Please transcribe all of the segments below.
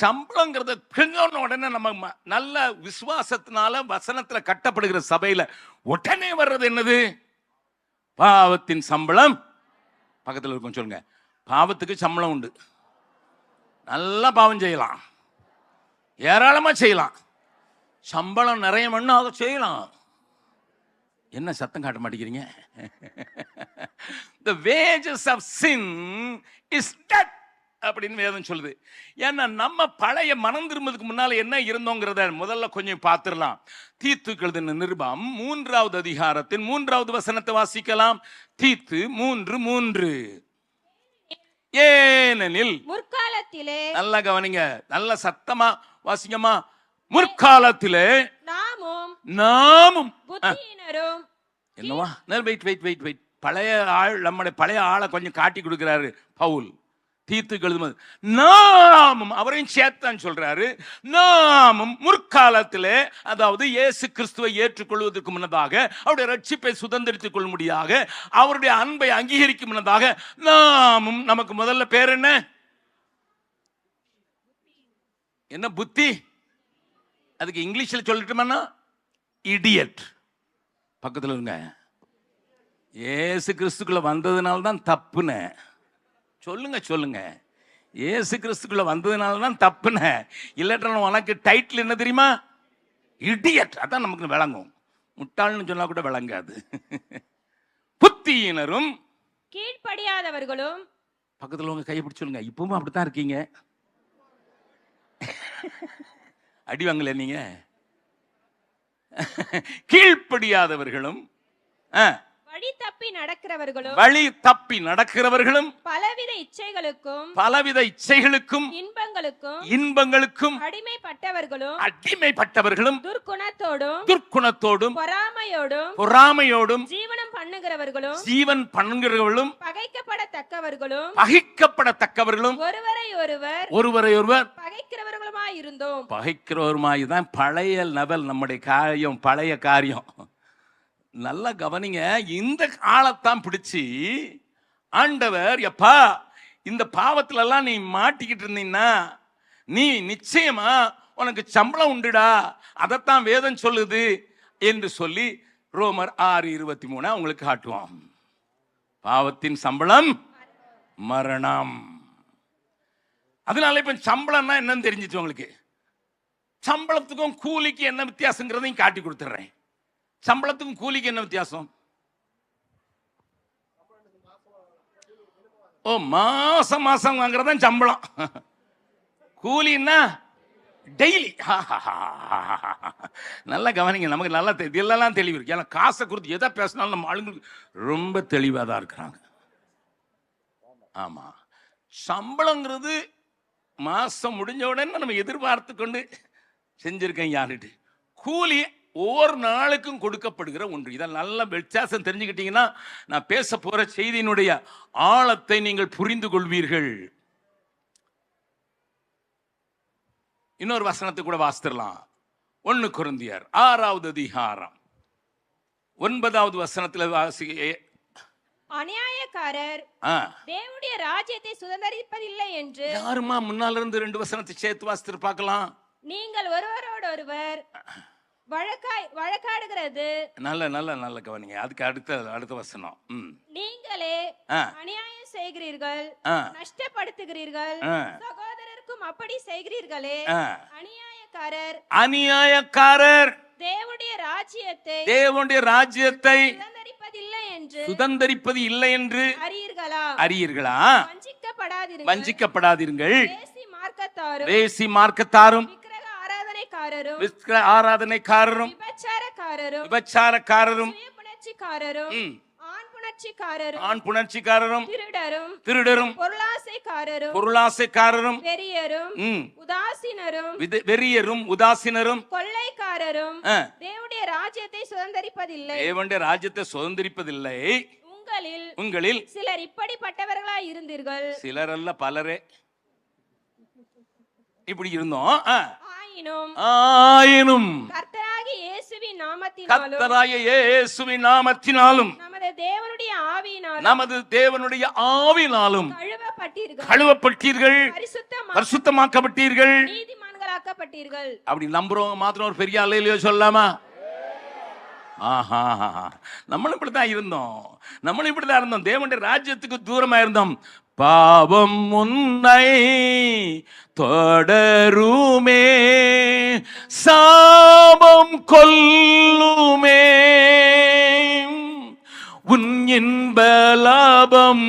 சம்பளங்கிறத கிழங்கன உடனே நம்ம ம- நல்ல விசுவாசத்தினால வசனத்துல கட்டப்படுகிற சபையில உடனே வர்றது என்னது? பாவத்தின் சம்பளம். பக்கத்தில் இருக்கும் சொல்லுங்க. பாவத்துக்கு சம்பளம் உண்டு. நல்லா பாவம் செய்யலாம். ஏராளமா செய்யலாம். சம்பளம் நிறைய மண்ணு அதை செய்யலாம். என்ன சத்தம் காட்ட மாட்டேங்கிறீங்க? The wages of sin is death அப்படின்னு வேதம் சொல்லுது. ஏன்னா நம்ம பழைய மனம் திரும்பதுக்கு முன்னால என்ன இருந்தோங்கிறத முதல்ல கொஞ்சம் பார்த்துடலாம். தீத்து எழுதின நிருபம் மூன்றாவது அதிகாரத்தின் மூன்றாவது வசனத்தை வாசிக்கலாம். தீத்து மூன்று மூன்று. ஏனெனில் முற்காலத்திலே நல்லா கவனிங்க. நல்ல சத்தமா வாசிங்கம்மா. முற்காலத்திலே நாமும் நாமும். என்னவா? Wait wait wait wait. பழைய ஆள் நம்முடைய பழைய ஆளை கொஞ்சம் காட்டி கொடுக்கிறாரு பவுல். தீர்த்து எழுதும்போது நாமும் அவரையும் சேர்த்தான் சொல்றாரு. நாமும் முற்காலத்தில் அதாவது இயேசு கிறிஸ்துவை ஏற்றுக்கொள்வதற்கு முன்னதாக அவருடைய ரட்சிப்பை சுதந்திரித்துக் கொள்ளும்படியாக அவருடைய அன்பை அங்கீகரிக்கும் முன்னதாக நாமும் நமக்கு முதல்ல பேர் என்ன? என்ன புத்தி? அதுக்கு இங்கிலீஷில் சொல்லட்டுமாண்ணா? இடியட். பக்கத்தில் இருங்க. ஏசு கிறிஸ்துக்குள்ள வந்ததுனால தான் தப்புன்னு. சொல்லுங்க சொல்லுங்க. ஏசு கிறிஸ்துக்குள்ள வந்ததுனால தான் தப்புன. இல்லாட்டா உனக்கு டைட்டில் என்ன தெரியுமா? இடியட். அதான் நமக்கு விளங்கும். முட்டாள்னு சொன்னா கூட விளங்காது. புத்தியினரும் கீழ்ப்படியாதவர்களும் பக்கத்தில் உங்க கையை பிடிச்சு சொல்லுங்க. இப்பவும் அப்படித்தான் இருக்கீங்க. அடி வாங்கல நீங்க. கீழ்ப்படியாதவர்களும் ஆ, வழி தப்பி நடக்கிறவர்களும் வழி தப்பி நடக்கிறவர்களும் பலவித இச்சைகளுக்கும் பலவித இச்சைகளுக்கும் இன்பங்களுக்கும் இன்பங்களுக்கும் அடிமைப்பட்டவர்களும் அடிமைப்பட்டவர்களும் துர்க்குணத்தோடும் துர்க்குணத்தோடும் பொறாமையோடும் பொறாமையோடும் ஜீவனம் பண்ணுகிறவர்களும் ஜீவன் பண்ணுகிறவர்களும் பகைக்கப்படத்தக்கவர்களும் பகைக்கப்படத்தக்கவர்களும் ஒருவரை ஒருவர் ஒருவரை ஒருவர் பகைக்கிறவர்களுமாய் இருந்தோம் பகைக்கிறவருமாய் தான் பழைய லெவல் நம்முடைய காரியம் பழைய காரியம். நல்லா கவனிங்க இந்த காலத்தான் பிடிச்சி ஆண்டவர் எப்பா இந்த பாவத்திலலாம் நீ மாட்டிக்கிட்டு இருந்தீங்கன்னா நீ நிச்சயமா உனக்கு சம்பளம் உண்டுடா அதைத்தான் வேதம் சொல்லுது என்று சொல்லி ரோமர் ஆறு இருபத்தி மூணு உங்களுக்கு காட்டுவோம். பாவத்தின் சம்பளம் மரணம். அதனால இப்ப சம்பளம்னா என்னன்னு தெரிஞ்சிச்சு உங்களுக்கு. சம்பளத்துக்கும் கூலிக்கு என்ன வித்தியாசங்கிறதையும் காட்டி கொடுத்துட்றேன் சம்பளத்துக்கும் கூலிக்கு என்ன வித்தியாசம்? ஓ மாசம் மாசம் வாங்குறதான் சம்பளம். கூலின்னா டெய்லி நல்லா கவனிங்க நமக்கு நல்லா இதெல்லாம் தெளிவு இருக்கு. ஏன்னா காசை கொடுத்து எதை பேசினாலும் நம்ம ஆளுங்களுக்கு ரொம்ப தெளிவாக தான் இருக்கிறாங்க. ஆமாம் சம்பளங்கிறது மாதம் முடிஞ்ச உடனே நம்ம எதிர்பார்த்து கொண்டு செஞ்சுருக்கேன் யாருட்டு கூலி ஒவ்வொரு நாளுக்கும் கொடுக்கப்படுகிற ஒன்று. இதை நல்ல வித்தியாசம் தெரிஞ்சுக்கிட்டீங்கன்னா நான் பேச போற செய்தியினுடைய ஆழத்தை நீங்கள் புரிந்து கொள்வீர்கள். இன்னொரு வசனத்தை கூட வாசித்திரலாம். ஒன்னு குருந்தியர் ஆறாவது அதிகாரம். ஒன்பதாவது வசனத்துல வாசி அநியாயக்காரர் தேவனுடைய ராஜ்யத்தை சுதந்தரிப்பதில்லை என்று யாருமா முன்னால இருந்து ரெண்டு வசனத்தை சேர்த்து வாசித்து பார்க்கலாம். நீங்கள் ஒருவரோடொருவர் வழக்காய் வழக்காடுகிறது. நல்ல நல்ல நல்ல கவனிங்க. அதுக்கு அடுத்த அடுத்த வசனம். நீங்களே அநியாயம் செய்கிறீர்கள் நஷ்டப்படுத்துகிறீர்கள். சகோதரருக்கும் அப்படி செய்கிறீர்களே. அநியாயக்காரர். அநியாயக்காரர். தேவனுடைய ராஜ்யத்தை தேவனுடைய ராஜ்யத்தை சுதந்தரிப்பது இல்லை என்று அறியீர்களா? அறியீர்களா? வஞ்சிக்கப்படாதீர்கள் வஞ்சிக்கப்படாதீர்கள் மார்க்கத்தாரும் மார்க்கத்தாரும் ஆராதனைக்காரரும் விபச்சாரக்காரரும் புணர்ச்சிக்காரரும் ஆண் புணர்ச்சிக்காரரும் திருடரும் திருடரும் பொருளாசைக்காரரும் பொருளாசைக்காரரும் வெறியரும் உதாசீனரும் வெறியரும் உதாசீனரும் கொள்ளைக்காரரும் தேவனுடைய ராஜ்யத்தை சுதந்தரிப்பதில்லை. தேவனுடைய ராஜ்யத்தை சுதந்திரிப்பதில்லை. உங்களில் உங்களில் சிலர் இப்படிப்பட்டவர்களாய் இருந்தீர்கள். சிலரல்ல பலரே. இப்படி இருந்தோம். ஆயினும். ஆயினும். இயேசுவின் நாமத்தினாலும் கத்தராய இயேசுவின் நாமத்தினாலும் நமது தேவனுடைய ஆவியினாலும் நமது தேவனுடைய கழுவப்பட்டீர்கள். கழுவப்பட்டீர்கள் பரிசுத்தமா பரிசுத்தமாக்கப்பட்டீர்கள். நீதிமான்களாக்கப்பட்டீர்கள். அப்படி நம்புறவங்க மாத்திரம் ஒரு பெரிய அலையிலையோ சொல்லலாமா ஆஹா நம்மளும் இப்படித்தான் இருந்தோம். நம்மளும் இப்படித்தான் இருந்தோம். தேவனுடைய ராஜ்யத்துக்கு தூரமா இருந்தோம் பாவம் உன்னை தொடருமே சாபம் கொல்லுமே. உன் இன்ப லாபம்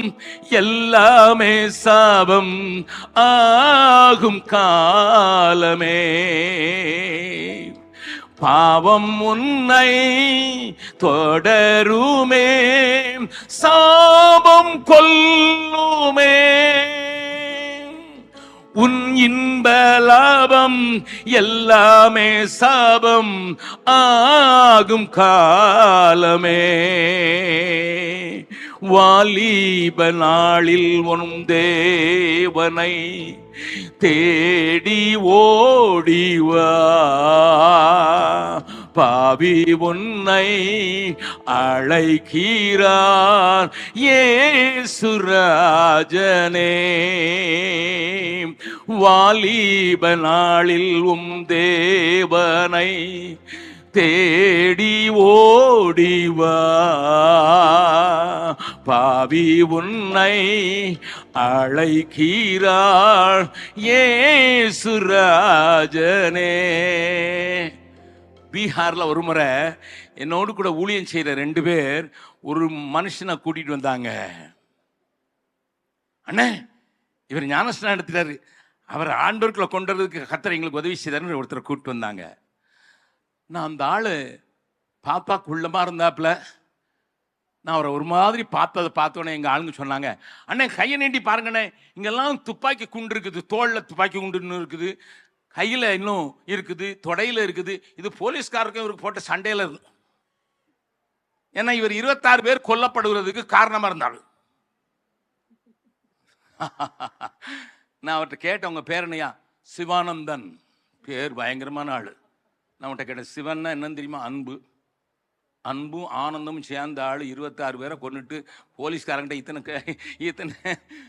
எல்லாமே சாபம் ஆகும் காலமே. பாவம் உன்னை தொடருமே சாபம் கொல்லுமே. உன் இன்ப லாபம் எல்லாமே சாபம் ஆகும் காலமே. வாலிப நாளில் உன் தேவனை தேடி ஓடிவா. பாவி உன்னை அழைக்கிறார் ஏசுராஜனே. வாலிப நாளில் உம் தேவனை தேடி ஓடிவா. பாவி உன்னை அழைக்கிறாள் ஏசுராஜனே பீகாரில் ஒரு முறை என்னோடு கூட ஊழியம் செய்கிற ரெண்டு பேர் ஒரு மனுஷனை கூட்டிட்டு வந்தாங்க. அண்ணே இவர் ஞானஸ்நானம் எடுத்துட்டாரு. அவர் ஆண்டோருக்குள்ள கொண்டு வரதுக்கு கத்தரை எங்களுக்கு உதவி செய்தார்னு ஒருத்தரை கூப்பிட்டு வந்தாங்க. நான் அந்த ஆள் பாப்பா உள்ளமாக இருந்தாப்புல. நான் அவரை ஒரு மாதிரி பார்த்ததை பார்த்தோன்னே எங்கள் ஆளுங்க சொன்னாங்க அண்ணே கையை நீட்டி பாருங்கண்ணே இங்கெல்லாம் துப்பாக்கி குண்டு இருக்குது தோளில் துப்பாக்கி குண்டுன்னு இருக்குது கையில் இன்னும் இருக்குது தொடையில் இருக்குது இது போலீஸ்காரருக்கும் இவருக்கு போட்ட சண்டையில் இருக்கு ஏன்னா இவர் இருபத்தாறு பேர் கொல்லப்படுகிறதுக்கு காரணமாக இருந்தாள் நான் அவர்கிட்ட கேட்டேன் உங்கள் பேர் என்னையா? சிவானந்தன். பேர் பயங்கரமான ஆள். நான் அவன்கிட்ட கேட்டேன் சிவன்னா என்னன்னு தெரியுமா? அன்பு. அன்பும் ஆனந்தமும் சேர்ந்த ஆள் இருபத்தாறு பேரை கொண்டுட்டு போலீஸ்காரங்கிட்ட இத்தனை க- இத்தனை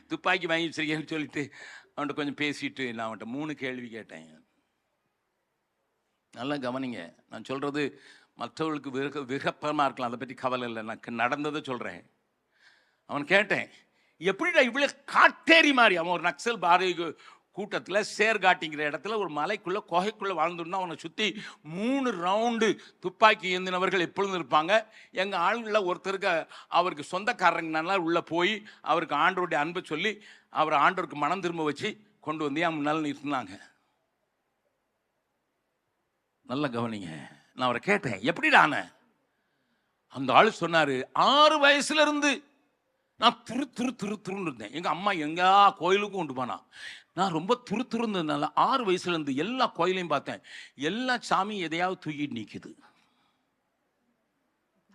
துப்பாக்கி வாங்கி வச்சிருக்கேன்னு சொல்லிட்டு அவன்கிட்ட கொஞ்சம் பேசிட்டு நான் அவன்கிட்ட மூணு கேள்வி கேட்டேன். நல்லா கவனிங்க. நான் சொல்கிறது மற்றவர்களுக்கு விருக விருப்பமாக இருக்கலாம். அதை பற்றி கவலை இல்லை. நான் நடந்ததை சொல்கிறேன் அவன் கேட்டேன் எப்படிடா இவ்வளோ காட்டேரி மாதிரி? அவன் ஒரு நக்சல் பாரதி கூட்டத்தில் சேர்காட்டிங்கிற இடத்துல ஒரு மலைக்குள்ளே குகைக்குள்ளே வாழ்ந்துருந்தா அவனை சுற்றி மூணு ரவுண்டு துப்பாக்கி ஏந்தினவர்கள் எப்பொழுதும் இருப்பாங்க. எங்கள் ஆளுங்களில் ஒருத்தருக்கு அவருக்கு சொந்தக்காரங்கனால உள்ளே போய் அவருக்கு ஆண்டவருடைய அன்பை சொல்லி அவர் ஆண்டவருக்கு மனம் திரும்ப வச்சு கொண்டு வந்து என் முன்னால் நிறுத்தினாங்க. நல்ல கவனிங்க. நான் அவரை கேட்டேன் எப்படிடான அந்த ஆள் சொன்னார் ஆறு வயசுலேருந்து இருந்து நான் துரு துரு துரு துருன்னு இருந்தேன். எங்கள் அம்மா எங்கா கோயிலுக்கும் கொண்டு போனா. நான் ரொம்ப துரு துரு இருந்ததுனால ஆறு வயசுலேருந்து எல்லா கோயிலையும் பார்த்தேன். எல்லா சாமியும் எதையாவது தூக்கிட்டு நிற்கிது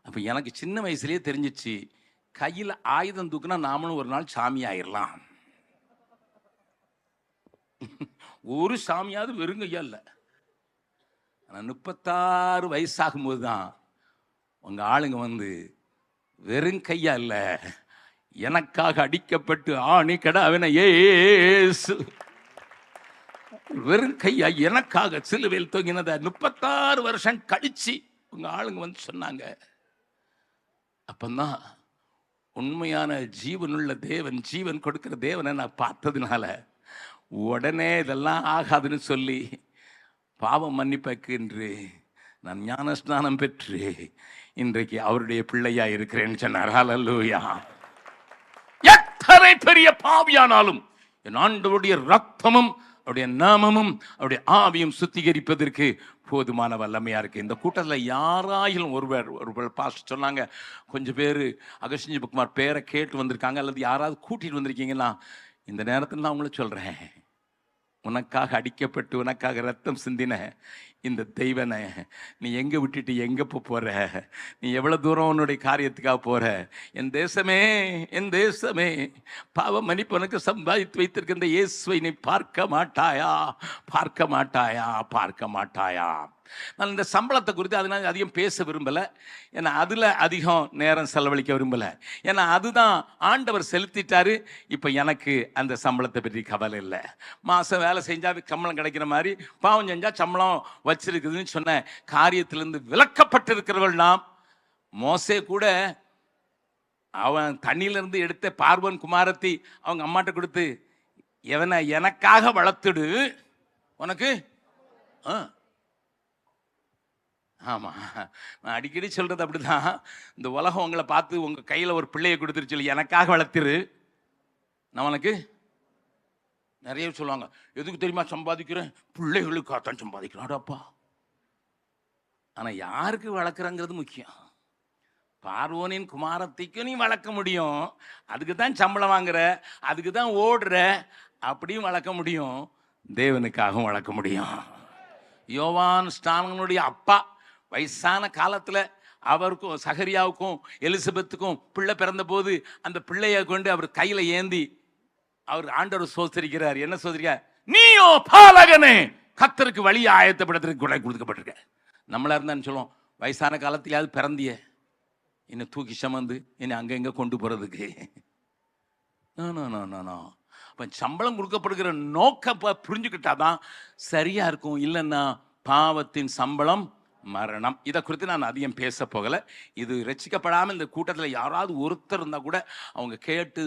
அப்போ எனக்கு சின்ன வயசுலேயே தெரிஞ்சிச்சு கையில் ஆயுதம் தூக்குனா நாமளும் ஒரு நாள் சாமி ஆயிடலாம் ஒரு சாமியாவது வெறுங்கையா இல்லை. ஆனால் முப்பத்தாறு வயசாகும்போது தான் உங்கள் ஆளுங்க வந்து வெறும் கையா இல்லை. எனக்காக அடிக்கப்பட்டு ஆணி கடாவின ஏசு. வெறும் கையா எனக்காக சிலுவையில் தொங்கினத முப்பத்தாறு வருஷம் கழிச்சு உங்க ஆளுங்க வந்து சொன்னாங்க. அப்பந்தான் உண்மையான ஜீவனுள்ள தேவன் ஜீவன் கொடுக்கிற தேவனை நான் பார்த்ததுனால உடனே இதெல்லாம் ஆகாதுன்னு சொல்லி பாவம் மன்னிப்பக்கு என்று நான் ஞானஸ்நானம் பெற்று இன்றைக்கு அவருடைய பிள்ளையா இருக்கிறேன்னு சொன்னார். ஹலல்லூயா எத்தனை பெரிய பாவியானாலும் என் ஆண்டவருடைய ரத்தமும் அவருடைய நாமமும் அவருடைய ஆவியும் சுத்திகரிப்பதற்கு போதுமான வல்லமையாக இருக்குது இந்த கூட்டத்தில் யாராயிலும் ஒருவர் ஒருவர் பாஸ்ட் சொன்னாங்க கொஞ்சம் பேர் அகஸ்டிஞ்சு புக்குமார் பேரை கேட்டு வந்திருக்காங்க அல்லது யாராவது கூட்டிகிட்டு வந்திருக்கீங்கன்னா இந்த நேரத்தில் நான் உங்களை சொல்கிறேன் உனக்காக அடிக்கப்பட்டு உனக்காக ரத்தம் சிந்தின இந்த தெய்வனை நீ எங்கே விட்டுட்டு எங்கே போகிற நீ எவ்வளோ தூரம் உன்னுடைய காரியத்துக்காக போகிற என் தேசமே என் தேசமே பாவ மன்னிப்பனுக்கு சம்பாதித்து வைத்திருக்கின்ற இயேசுவை நீ பார்க்க மாட்டாயா? பார்க்க மாட்டாயா? பார்க்க மாட்டாயா? நான் இந்த சம்பளத்தை குறித்து அதனால அதிகம் பேச விரும்பலை. ஏன்னா அதில் அதிகம் நேரம் செலவழிக்க விரும்பலை. ஏன்னா அதுதான் ஆண்டவர் செலுத்திட்டாரு. இப்போ எனக்கு அந்த சம்பளத்தை பற்றி கவலை இல்லை. மாதம் வேலை செஞ்சால் சம்பளம் கிடைக்கிற மாதிரி பாவம் செஞ்சால் சம்பளம் வச்சிருக்குதுன்னு சொன்ன காரியத்திலிருந்து விலக்கப்பட்டிருக்கிறவள் நாம். மோசே கூட அவன் தண்ணியிலிருந்து எடுத்த பார்வன் குமாரத்தை அவங்க அம்மாட்ட கொடுத்து எவனை எனக்காக வளர்த்துடு? உனக்கு? ஆ? ஆமாம் நான் அடிக்கடி சொல்கிறது அப்படிதான். இந்த உலகம் உங்களை பார்த்து உங்கள் கையில் ஒரு பிள்ளையை கொடுத்துருச்சு சொல்லி எனக்காக வளர்த்திரு. நம்மளுக்கு உனக்கு நிறைய சொல்லுவாங்க. எதுக்கு தெரியுமா சம்பாதிக்கிறேன் பிள்ளைகளுக்காக தான் சம்பாதிக்கிறாடாப்பா ஆனால் யாருக்கு வளர்க்குறங்கிறது முக்கியம். பார்வோனின் குமாரத்தைக்கும் நீ வளர்க்க முடியும். அதுக்கு தான் சம்பளம் வாங்குற. அதுக்கு தான் ஓடுற. அப்படியும் வளர்க்க முடியும். தேவனுக்காகவும் வளர்க்க முடியும். யோவான் ஸ்டானனுடைய அப்பா. வயசான காலத்தில் அவருக்கும் சஹரியாவுக்கும் எலிசபெத்துக்கும் பிள்ளை பிறந்தபோது அந்த பிள்ளையை கொண்டு அவர் கையில் ஏந்தி அவர் ஆண்டவர் சோதரிக்கிறார் என்ன சோதரிக்கார் நீயோ பாலகனே கத்தருக்கு வழி ஆயத்தப்படுத்துறதுக்கு கூட கொடுக்கப்பட்டிருக்க. நம்மளா இருந்தான்னு சொல்லுவோம்? வயசான காலத்திலேயாவது பிறந்திய. என்னை தூக்கி சமந்து என்னை அங்கங்கே கொண்டு போகிறதுக்கு அப்போ சம்பளம் கொடுக்கப்படுகிற நோக்க புரிஞ்சுக்கிட்டாதான் சரியாக இருக்கும். இல்லைன்னா பாவத்தின் சம்பளம் மரணம். இதை குறித்து நான் அதிகம் பேச போகலை. இது ரசிக்கப்படாமல் இந்த கூட்டத்தில் யாராவது ஒருத்தர் இருந்தால் கூட அவங்க கேட்டு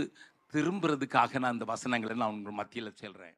திரும்புறதுக்காக நான் இந்த வசனங்களை நான் உங்கள் மத்தியில் சொல்கிறேன்